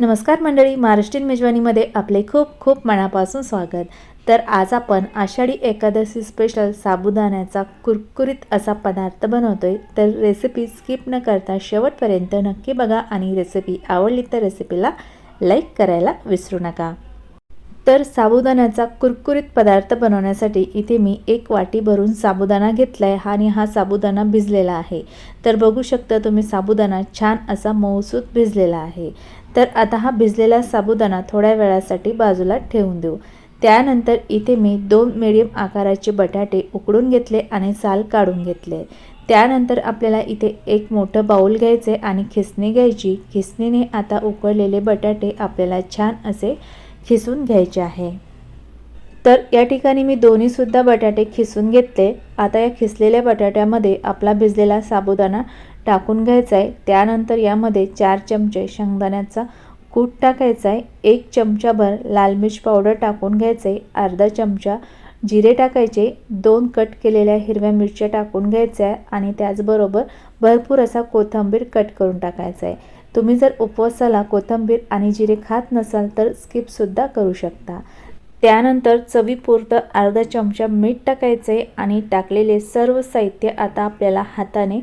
नमस्कार मंडळी महाराष्ट्रीयन मेजवानीमध्ये आपले खूप खूप मनापासून स्वागत. तर आज आपण आषाढी एकादशी स्पेशल साबुदाण्याचा कुरकुरीत असा पदार्थ बनवतोय. तर रेसिपी स्किप न करता शेवटपर्यंत नक्की बघा आणि रेसिपी आवडली तर रेसिपीला लाईक करायला विसरू नका. तर साबुदाण्याचा कुरकुरीत पदार्थ बनवण्यासाठी इथे मी एक वाटी भरून साबुदाणा घेतला आहे आणि हा साबुदाणा भिजलेला आहे. तर बघू शकता तुम्ही साबुदाणा छान असा मऊसूत भिजलेला आहे. तर आता हा भिजलेला साबुदाणा थोड्या वेळासाठी बाजूला ठेवून देऊ. त्यानंतर इथे मी दोन मिडियम आकाराचे बटाटे उकडून घेतले आणि साल काढून घेतले. त्यानंतर आपल्याला इथे एक मोठं बाऊल घ्यायचे आणि खिसणी घ्यायची. खिसणीने आता उकळलेले बटाटे आपल्याला छान असे खिसून घ्यायचे आहे. तर या ठिकाणी मी दोन्हीसुद्धा बटाटे खिसून घेतले. आता या खिसलेल्या बटाट्यामध्ये आपला भिजलेला साबुदाणा टाकून घ्यायचा आहे त्यानंतर यामध्ये चार चमचे शेंगदाण्याचा कूट टाकायचा आहे एक चमचाभर लाल मिर्च पावडर टाकून घ्यायचं आहे अर्धा चमचा जिरे टाकायचे. दोन कट केलेल्या हिरव्या मिरच्या टाकून घ्यायच्या आहे आणि त्याचबरोबर भरपूर असा कोथिंबीर कट करून टाकायचा आहे तुम्ही जर उपवासाला कोथिंबीर आणि जिरे खात नसाल तर स्किपसुद्धा करू शकता. त्यानंतर चवीपुरतं अर्धा चमचा मीठ टाकायचं आहे आणि टाकलेले सर्व साहित्य आता आपल्याला हाताने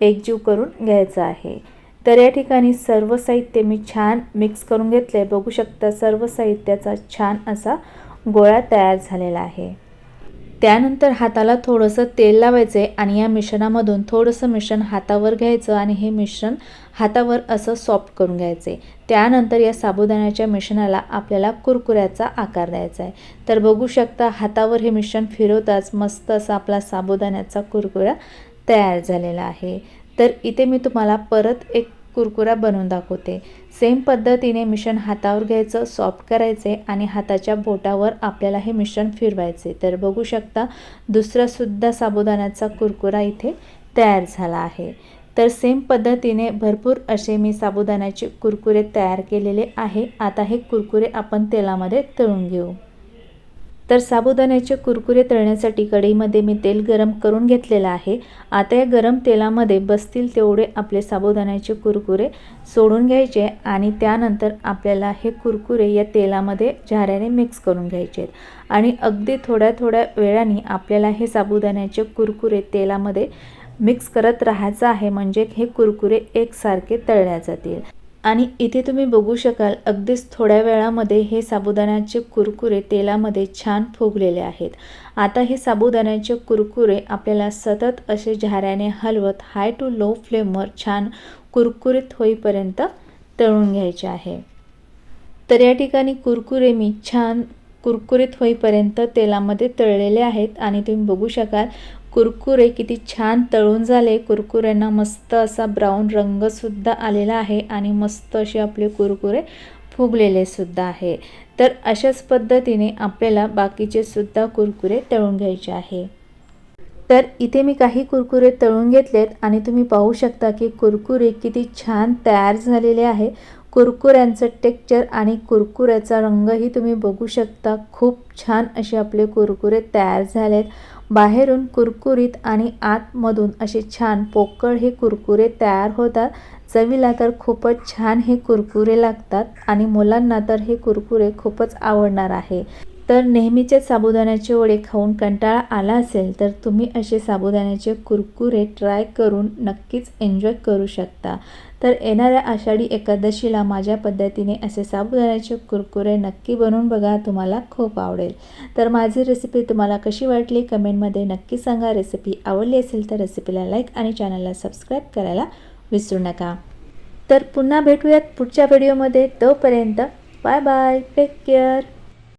एकजीव करून घ्यायचं आहे. तर या ठिकाणी सर्व साहित्य मी छान मिक्स करून घेतलं आहे बघू शकता सर्व साहित्याचा छान असा गोळा तयार झालेला आहे. त्यानंतर हाताला थोडंसं तेल लावायचं आहे आणि या मिश्रणामधून थोडंसं मिश्रण हातावर घ्यायचं आणि हे मिश्रण हातावर असं सॉफ्ट करून घ्यायचे त्यानंतर या साबुदाण्याच्या मिश्रणाला आपल्याला कुरकुऱ्याचा आकार द्यायचा आहे तर बघू शकता हातावर हे मिश्रण फिरवताच मस्त असा आपला साबुदाण्याचा कुरकुरा तयार झालेला आहे. तर इथे मी तुम्हाला परत एक कुरकुरा बनवून दाखवते. सेम पद्धतीने मिश्रण हातावर घ्यायचं सॉफ्ट करायचे आणि हाताच्या बोटावर आपल्याला हे मिश्रण फिरवायचे. तर बघू शकता दुसरासुद्धा साबुदाण्याचा कुरकुरा इथे तयार झाला आहे. तर सेम पद्धतीने भरपूर असे मी साबुदाण्याचे कुरकुरे तयार केलेले आहे. आता हे कुरकुरे आपण तेलामध्ये तळून घेऊ. तर साबुदाण्याचे कुरकुरे तळण्यासाठी कढईमध्ये मी तेल गरम करून घेतलेलं आहे. आता या गरम तेलामध्ये बसतील तेवढे आपले साबुदाण्याचे कुरकुरे सोडून घ्यायचे आणि त्यानंतर आपल्याला हे कुरकुरे या तेलामध्ये झाऱ्याने मिक्स करून घ्यायचे आणि अगदी थोड्या थोड्या वेळाने आपल्याला हे साबुदाण्याचे कुरकुरे तेलामध्ये मिक्स करत राहायचं आहे म्हणजे हे कुरकुरे एकसारखे तळल्या जातील. आणि इथे तुम्ही बघू शकाल अगदीच थोड्या वेळामध्ये हे साबुदाण्याचे कुरकुरे तेलामध्ये छान फुगलेले आहेत. आता हे साबुदाण्याचे कुरकुरे आपल्याला सतत असे झाऱ्याने हलवत हाय टू लो फ्लेमवर छान कुरकुरीत होईपर्यंत तळून घ्यायचे आहे. तर या ठिकाणी कुरकुरे मी छान कुरकुरीत होईपर्यंत तेलामध्ये तळलेले आहेत आणि तुम्ही बघू शकाल कुरकुरे किती छान तळून झाले. कुरकुऱ्यांना मस्त असा ब्राऊन रंगसुद्धा आलेला आहे आणि मस्त असे आपले कुरकुरे फुगलेले सुद्धा आहे. तर अशाच पद्धतीने आपल्याला बाकीचे सुद्धा कुरकुरे तळून घ्यायचे आहे. तर इथे मी काही कुरकुरे तळून घेतलेत आणि तुम्ही पाहू शकता की कुरकुरे किती छान तयार झालेले आहे. कुरकुऱ्यांचं टेक्चर आणि कुरकुऱ्याचा रंगही तुम्ही बघू शकता. खूप छान असे आपले कुरकुरे तयार झालेत. बाहेरून कुरकुरीत आणि आतमधून असे छान पोकळ हे कुरकुरे तयार होतात. चवीला तर खूपच छान हे कुरकुरे लागतात आणि मुलांना तर हे कुरकुरे खूपच आवडणार आहे. तर नेहमीचे साबुदाण्याचे वडे खाऊन कंटाळा आला असेल तर तुम्ही असे साबुदाण्याचे कुरकुरे ट्राय करून नक्कीच एन्जॉय करू शकता. तर येणाऱ्या आषाढी एकादशीला माझ्या पद्धतीने असे साबुदाण्याचे कुरकुरे नक्की बनवून बघा तुम्हाला खूप आवडेल. तर माझी रेसिपी तुम्हाला कशी वाटली कमेंटमध्ये नक्की सांगा. रेसिपी आवडली असेल तर रेसिपीला लाईक आणि चॅनलला सबस्क्राईब करायला विसरू नका. तर पुन्हा भेटूयात पुढच्या व्हिडिओमध्ये तोपर्यंत बाय बाय टेक केअर